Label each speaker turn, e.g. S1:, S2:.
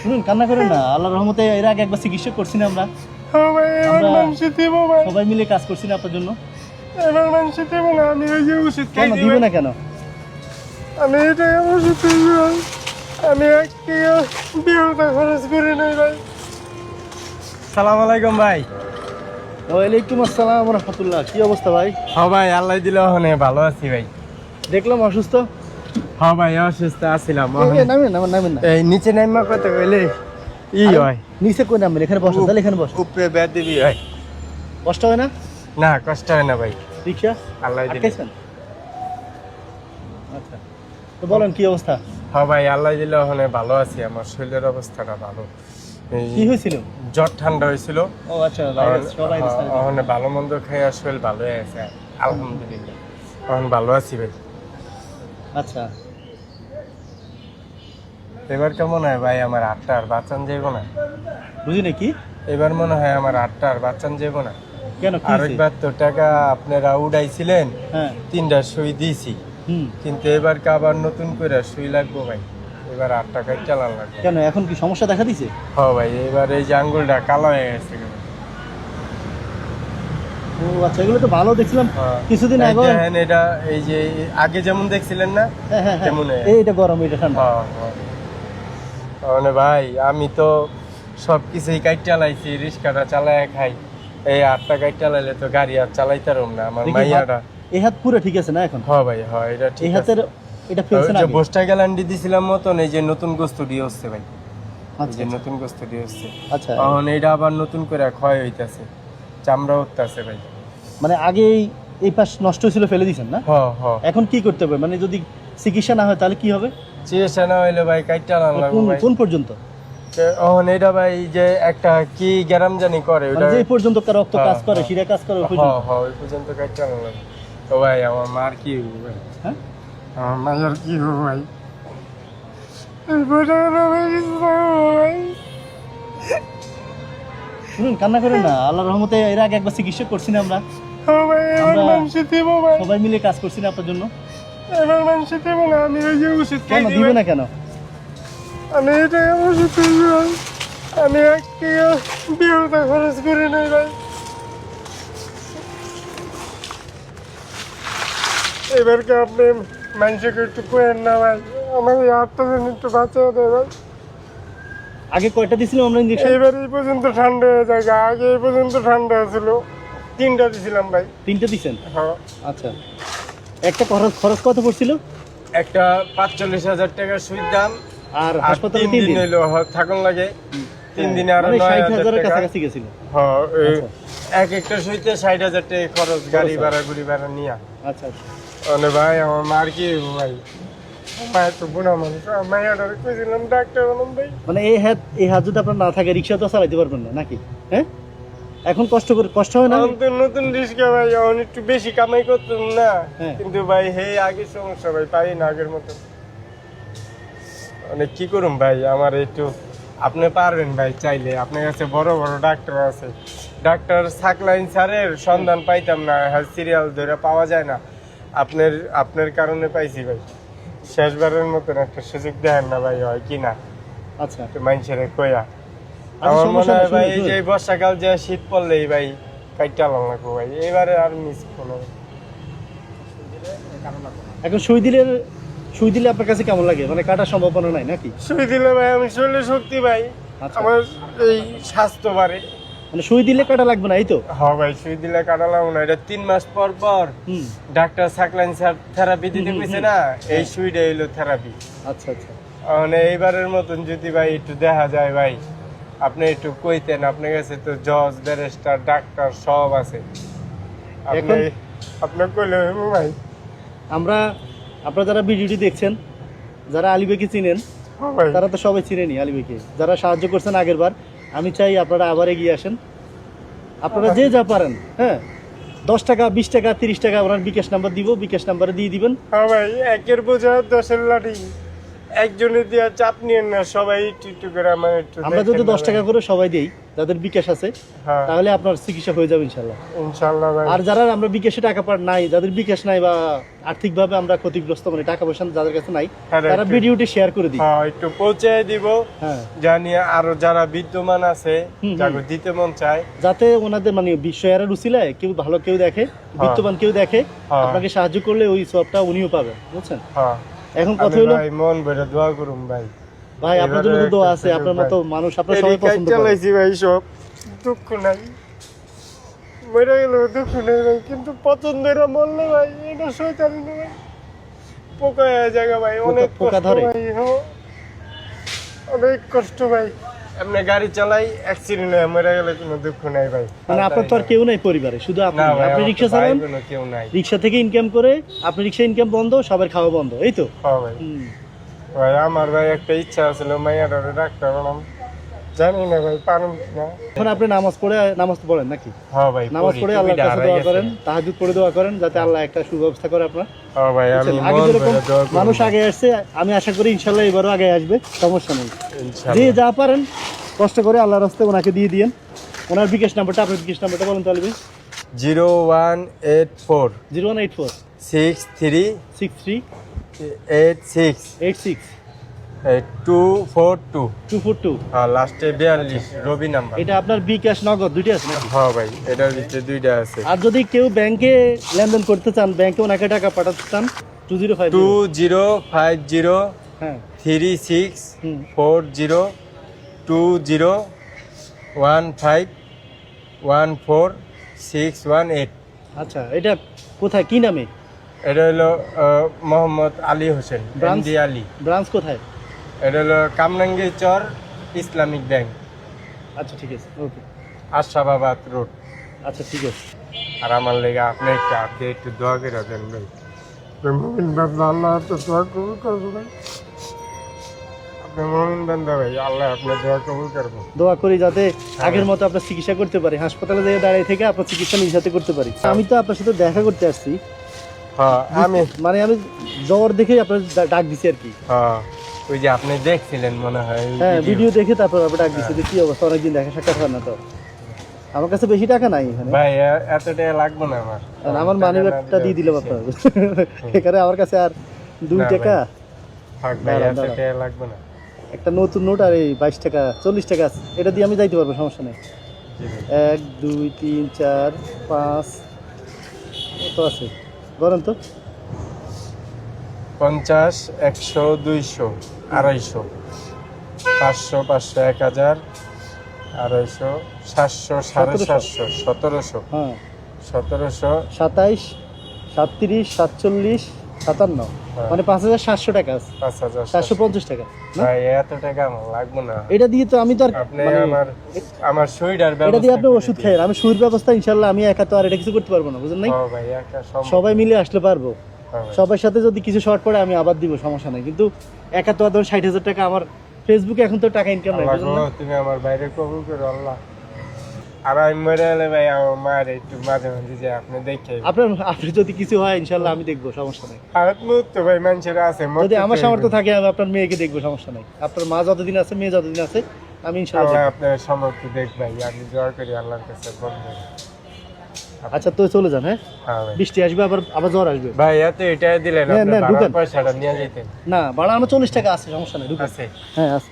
S1: শুনুন কান্না করেন না। আল্লাহর রহমতে এর আগে একবার চিকিৎসা করছি না আমরা। সবাই মিলে কাজ করছি না আপনার জন্য।
S2: এবার মানুষ দিব না আমি ওই যে ওষুধ
S1: কেন
S2: খাইছি
S1: না কেন?
S2: আমি এটা ওষুধ আমি বিহুটা খরচ করি নাই ভাই। সালাম আলাইকুম ভাই।
S1: ওয়ালাইকুম আসসালাম রহমতুল্লাহ। কি অবস্থা ভাই?
S2: হ্যাঁ ভাই আল্লাহ দিলে ভালো আছি ভাই।
S1: দেখলাম অসুস্থ?
S2: হ্যাঁ ভাই অসুস্থ আছিলাম
S1: এই, এই, নামেন নামেন নামেন না।
S2: এই নিচে নাইমা কত কইলে ই হয়।
S1: নিচে কই নামেন এখানে বসো তাহলে এখানে বস।
S2: উপরে বেদ দিবি হয়
S1: কষ্ট হয় না?
S2: না কষ্ট হয় না ভাই।
S1: রিক্সা?
S2: আল্লাহ দিলে।
S1: আচ্ছা। তো বলেন কি অবস্থা?
S2: হ্যাঁ ভাই আল্লাহ দিলে ওখানে ভালো আছি। আমার শরীরের অবস্থাটা ভালো।
S1: কি হয়েছিল?
S2: জ্বর ঠান্ডা হয়েছিল।
S1: ও আচ্ছা
S2: হ্যাঁ, ওখানে ভালো মন্দ খেয়ে শরীর ভালো আছে আলহামদুলিল্লাহ। এখন ভালো আছি ভাই।
S1: আচ্ছা।
S2: এবার কেমন হয় ভাই আমার আটটা আর বাচ্চান যাইব না?
S1: বুঝি না কি?
S2: এবার মনে হয় আমার আটটা আর বাচ্চান যাইব না।
S1: কেন কি
S2: আর
S1: হয়েছে?
S2: একবার তো টাকা আপনারা উড়াইছিলেন
S1: হ্যাঁ।
S2: তিনটা সুই দিয়েছি। কিন্তু এবার আবার নতুন করে সুই লাগবো ভাই। এবার আট টাকায় চালান লাগবে।
S1: কেন এখন কি সমস্যা দেখা দিছে?
S2: হ ভাই এবার এই যে আঙ্গুলটা কালো হয়ে গেছে।
S1: ও আচ্ছা এগুলো তো ভালো দেখছিলাম
S2: হ্যাঁ।
S1: কিছুদিন আগে
S2: দেখেন এটা এই যে আগে যেমন দেখছিলেন না
S1: হ্যাঁ হ্যাঁ হ্যাঁ।
S2: কেমন হয়ে
S1: এই এটা গরম এটা ঠান্ডা।
S2: হ্যাঁ, হ্যাঁ। মানে ভাই আমি তো সব কিছুই কাইট চালাইছি রিক্সাটা চালায় খাই। এই আটটা কাইট চালাইলে তো গাড়ি আর চালাইতারম না আমার
S1: দেখি
S2: মাইয়াটা।
S1: এই হাত পুরো ঠিক আছে না এখন?
S2: হ ভাই হ এটা ঠিক
S1: হাতের এটা?
S2: গ্যালান্ডি দিছিলাম মতন এই যে নতুন গোস্ত দিয়ে হচ্ছে ভাই।
S1: আচ্ছা
S2: যে নতুন গোস্ত দিয়ে হচ্ছে।
S1: আচ্ছা।
S2: এখন আবার নতুন করে ক্ষয় হইতাছে। চামড়া উঠতেছে ভাই।
S1: মানে আগে এই- পাশ নষ্ট হয়েছিল ফেলে দিয়েছেন না?
S2: হ হ
S1: এখন কি করতে হবে? মানে যদি চিকিৎসা না হয় তাহলে কি হবে?
S2: চিকিৎসা না হইলে ভাই কাইট লাগবে
S1: কোন পর্যন্ত?
S2: এখন এটা ভাই যে একটা কি গ্যারাম জানি করে
S1: মানে
S2: ওটা
S1: যে পর্যন্ত কার রক্ত
S2: হ্যাঁ,
S1: কাজ করে
S2: হ্যাঁ।
S1: শিরা কাজ করে ওই
S2: হ্যাঁ
S1: পর্যন্ত?
S2: হ্যাঁ ওই পর্যন্ত চালানো লাগে তো ভাই আমার মার কি ভাই?
S1: হ্যাঁ?
S2: আমার মায়ের কি হইব ভাই।
S1: শুনুন কান্না করেন না। আল্লাহর রহমতে এর আগে একবার চিকিৎসা করছি না আমরা। আমরা- সবাই মিলে কাজ করছি না আপনার জন্য।
S2: এবার মানুষ দিব না আমি ওই যে ওষুধ
S1: কেন দিবে না কেন?
S2: আমি এটা ওষুধ আমি এক টাকা বিহুটা খরচ করি নাই ভাই। এবারকে আপনি মানুষকে একটু কোয়েন না ভাই। আমার এই আটটা দিন একটু ভাই।
S1: আগে কয়টা দিছিলাম আমরা ইঞ্জেকশন
S2: এইবার এই পর্যন্ত ঠান্ডা হয়ে যায়। আগে এই পর্যন্ত ঠান্ডা ছিল। তিনটা দিছিলাম ভাই।
S1: তিনটে দিছেন?
S2: হ্যাঁ।
S1: আচ্ছা। একটা খরচ খরচ কত পড়ছিল?
S2: একটা পাঁচচল্লিশ হাজার টাকা সুইর দাম।
S1: আর হাসপাতালে
S2: তিন দিন হইল থাকুন লাগে। তিন দিনে আরও
S1: মানে
S2: নয় হাজার
S1: কাছাকাছি গেছিল।
S2: হ্যাঁ,
S1: আচ্ছা।
S2: এক একটা সুইতে ষাট হাজার টাকা খরচ গাড়ি ভাড়া গুড়ি ভাড়া নিয়া।
S1: আচ্ছা আচ্ছা।
S2: ভাই আমার মার কি ভাই? মায়ের তো বুড়া মানুষ। মায়ের কইছিলাম ডাক্তার বললাম ভাই।
S1: মানে এই হাত এই হাত যদি আপনার না থাকে রিক্সা তো চালাইতে পারবেন না নাকি? হ্যাঁ? এখন কষ্ট করে কষ্ট হয় না?
S2: তো নতুন ভাই এখন একটু বেশি কামাই করতাম না।
S1: হ্যাঁ।
S2: কিন্তু ভাই হে আগের সমস্যা ভাই পারি না আগের মতো। মানে কি করুম ভাই আমার একটু আপনি পারবেন ভাই চাইলে। আপনার কাছে বড় বড় ডাক্তার আছে। ডাক্তার সাকলাইন স্যারের সন্ধান পাইতাম না হেলথ সিরিয়াল ধরে পাওয়া যায় না। আপনার আপনার কারণে পাইছি ভাই। শেষবারের মতন একটা সুযোগ দেন না ভাই হয় কি না?
S1: আচ্ছা।
S2: একটু মানুষের কইয়া।
S1: আচ্ছা,
S2: আমার মনে হয় ভাই এই যে বর্ষাকাল যে শীত পড়লেই ভাই কাইটা লাগবো ভাই। এবারে আর মিস কোনো
S1: এখন সুই দিলে সুই দিলে আপনার কাছে কেমন লাগে? মানে কাটার সম্ভাবনা নাই নাকি?
S2: সুই দিলে ভাই আমি শরীরে শক্তি ভাই।
S1: আচ্ছা।
S2: আমার এই স্বাস্থ্য বাড়ে।
S1: মানে সুই দিলে কাটা লাগবে না এই তো?
S2: হ ভাই সুই দিলে কাটালাম না এটা তিন মাস পর পর
S1: হুম।
S2: ডাক্তার সাকলাইন স্যার থেরাপি দিতে কইছে না এই
S1: হ্যাঁ।
S2: সুইটা হইল থেরাপি
S1: আচ্ছা আচ্ছা।
S2: মানে এইবারের মতন যদি ভাই একটু দেখা যায় ভাই আপনি একটু কইতেন আপনার কাছে তো জজ ব্যারিস্টার ডাক্তার সব আছে। আপনি আপনার কইলে ভাই।
S1: আমরা আপনারা যারা ভিডিওটি দেখছেন যারা আলিবেকে চিনেন
S2: হ্যাঁ
S1: তারা তো সবাই চিনেনি আলিবেকে যারা সাহায্য করছেন আগের বার আমি চাই আপনারা আবার এগিয়ে আসেন। আপনারা যে যা পারেন হ্যাঁ? দশ টাকা, বিশ টাকা, তিরিশ টাকা আপনার বিকাশ নাম্বার দিব, বিকাশ নাম্বারে দিয়ে দিবেন।
S2: হ্যাঁ ভাই, একের বোঝা দশের লাঠি। একজনের দিয়া চাপ নিয়েন না সবাই একটু একটু করে আমার একটু
S1: আমরা যদি দশ টাকা করে সবাই দিই যাদের বিকাশ আছে
S2: হ্যাঁ।
S1: তাহলে আপনার চিকিৎসা হয়ে যাবে ইনশাল্লাহ।
S2: ইনশাল্লাহ
S1: আর যারা আমরা বিকাশে টাকা পার নাই যাদের বিকাশ নাই বা আর্থিকভাবে আমরা ক্ষতিগ্রস্ত মানে টাকা পয়সা যাদের কাছে নাই
S2: হ্যাঁ,
S1: তারা ভিডিওটি শেয়ার করে দিই
S2: হ্যাঁ একটু পৌঁছে দিব
S1: হ্যাঁ।
S2: জানি আরও যারা বিদ্যমান আছে যাকে দিতে মন চায়।
S1: যাতে ওনাদের মানে বিষয়ের উচিলায় কেউ ভালো কেউ দেখে বিত্তবান কেউ দেখে
S2: হ্যাঁ।
S1: আপনাকে সাহায্য করলে ওই সবটা উনিও পাবে বুঝছেন?
S2: হ্যাঁ।
S1: এখন কথা হলো
S2: ভাই মন ভরে দোয়া করুন ভাই।
S1: ভাই আপনার জন্য দোয়া আছে আপনার। মতো মানুষ আপনার সবাই পছন্দ করে।
S2: চালাইছি ভাই সব। দুঃখ নাই। মরে গেল দুঃখ নেই ভাই কিন্তু পছন্দের মরলে ভাই এটা শয়তানি না ভাই। পোকা জায়গা ভাই অনেক
S1: পোকা ধরে?
S2: অনেক কষ্ট ভাই। এমনি গাড়ি চালাই অ্যাক্সিডেন্ট হয়ে মরে গেলে কোনো দুঃখ নাই ভাই।
S1: মানে আপনার তো আর কেউ নাই পরিবারে শুধু আপনি। আপনি রিক্সা চালান
S2: কেউ নাই।
S1: রিক্সা থেকে ইনকাম করে আপনি রিক্সা ইনকাম বন্ধ সবার খাওয়া বন্ধ এই তো?
S2: হ্যাঁ ভাই। ভাই আমার ভাই একটা ইচ্ছা ছিল মাইয়াটা ডাক্তার বানাম। জানি না ভাই পারুম না।
S1: এখন আপনি নামাজ পড়ে নামাজ পড়েন নাকি?
S2: হ্যাঁ ভাই
S1: নামাজ
S2: পড়ে
S1: আল্লাহর কাছে দোয়া করেন তাহাজুদ পড়ে দোয়া করেন যাতে আল্লাহ একটা সুব্যবস্থা করে আপনার।
S2: হ্যাঁ ভাই আমি
S1: আগে যেরকম মানুষ আগে আসছে আমি আশা করি ইনশাল্লাহ এবারও আগে আসবে সমস্যা নেই। যে যা পারেন কষ্ট করে আল্লাহর রাস্তায় ওনাকে দিয়ে দিয়েন। ওনার বিকাশ নাম্বারটা আপনার বিকাশ নাম্বারটা বলেন তাহলে
S2: zero one eight four.
S1: Zero one eight four.
S2: Six three.
S1: Six three.
S2: Eight six.
S1: Eight six.
S2: Two four two
S1: two four two
S2: হ্যাঁ লাস্টে বিয়াল্লিশ রবি নাম্বার।
S1: এটা আপনার বিকাশ নগদ দুইটা আছে
S2: হ্যাঁ ভাই এটার ভিতরে দুইটা আছে।
S1: আর যদি কেউ ব্যাংকে লেনদেন করতে চান ব্যাংকে ওনাকে টাকা পাঠাতে চান two zero five
S2: two zero five zero
S1: হ্যাঁ।
S2: Three six four zero two zero one five one four six one eight
S1: আচ্ছা এটা কোথায় কি নামে?
S2: এটা হলো মোহাম্মদ আলী হোসেন আলী।
S1: ব্রাঞ্চ কোথায়?
S2: এটা হলো কামরাঙ্গি চর ইসলামিক ব্যাংক।
S1: আচ্ছা ঠিক আছে ওকে।
S2: আশাবাবাদ রোড।
S1: আচ্ছা ঠিক আছে।
S2: আর আমার লেগে আপনি একটু আপনি একটু দোয়া করে দেন ভাই। মমিন বান্দা আল্লাহ তো দোয়া কবুল করব ভাই। আপনি মমিন বান্দা ভাই আল্লাহ আপনার দোয়া কবুল করব।
S1: দোয়া করি যাতে আগের মতো আপনার চিকিৎসা করতে পারি হাসপাতালে যেয়ে দাঁড়িয়ে থেকে আপনার চিকিৎসা নিজের সাথে করতে পারি। আমি তো আপনার সাথে দেখা করতে আসছি।
S2: হ্যাঁ আমি
S1: মানে আমি জ্বর দেখে আপনার ডাক দিছি আর কি।
S2: হ্যাঁ। ওই যে আপনি দেখছিলেন মনে হয়
S1: হ্যাঁ ভিডিও দেখে তারপর আপনার ডাক দিছি কি অবস্থা অনেকদিন দেখা সাক্ষাৎ হয় না তো। আমার কাছে বেশি টাকা নাই এখানে।
S2: ভাই এত টাকা লাগবে না আমার।
S1: আর আমার মানি ব্যাগটা দিয়ে দিলাম আপনার। এখানে আমার কাছে আর দুই টাকা।
S2: থাক ভাই এত টাকা লাগবে না।
S1: একটা নতুন নোট আর এই বাইশ টাকা চল্লিশ টাকা আছে। এটা দিয়ে আমি যাইতে পারব সমস্যা নেই। এক দুই তিন চার পাঁচ কত আছে? বলেন তো।
S2: পঞ্চাশ একশো দুইশো আড়াইশো পাঁচশো পাঁচশো এক হাজার আড়াইশো সাতশো সাড়ে। সাতশো সতেরোশো।
S1: হ্যাঁ।
S2: সতেরোশো।
S1: সাতাইশ সাতত্রিশ সাতচল্লিশ সাতান্ন।
S2: হ্যাঁ।
S1: মানে পাঁচ হাজার সাতশো টাকা আছে।
S2: পাঁচ হাজার
S1: সাতশো। পঞ্চাশ টাকা
S2: ভাই এত টাকা আমার লাগবে না।
S1: এটা দিয়ে তো আমি তো আর মানে
S2: আমার আমার শরীরের
S1: এটা দিয়ে আপনি ওষুধ খাই আমি সুর ব্যবস্থা ইনশাল্লাহ আমি একা তো আর এটা কিছু করতে পারব না বুঝলেন নাই? সবাই মিলে আসলে পারব। সবার সাথে যদি কিছু শর্ট পড়ে আমি আবার দিব সমস্যা নেই। কিন্তু একা তো আর ধরুন ষাট হাজার টাকা আমার ফেসবুকে এখন তো টাকা ইনকাম নাই
S2: তুমি আমার বাইরে কবুল করো আল্লাহ। আর আমি মরে এলে ভাই আমার মায়ের একটু মাঝে মাঝে যে আপনি দেখে
S1: আপনার আপনি যদি কিছু হয় ইনশাল্লাহ আমি দেখব সমস্যা নেই।
S2: ভাই মানুষের আছে
S1: যদি আমার সামর্থ্য থাকে আমি আপনার মেয়েকে দেখব সমস্যা নাই। আপনার মা যতদিন আছে মেয়ে যতদিন আছে আমি ইনশাল্লাহ
S2: আপনার সমর্থ দেখ ভাই আমি করি আল্লাহর কাছে বন্ধ।
S1: আচ্ছা তুই চলে যান হ্যাঁ?
S2: হ্যাঁ
S1: বৃষ্টি আসবে আবার আবার জ্বর আসবে।
S2: ভাই এত এটা দিলেন
S1: না, না, ঢুকেন। না ভাড়া আমার চল্লিশ টাকা আছে সমস্যা নেই ঢুকে
S2: আছে।
S1: হ্যাঁ আছে।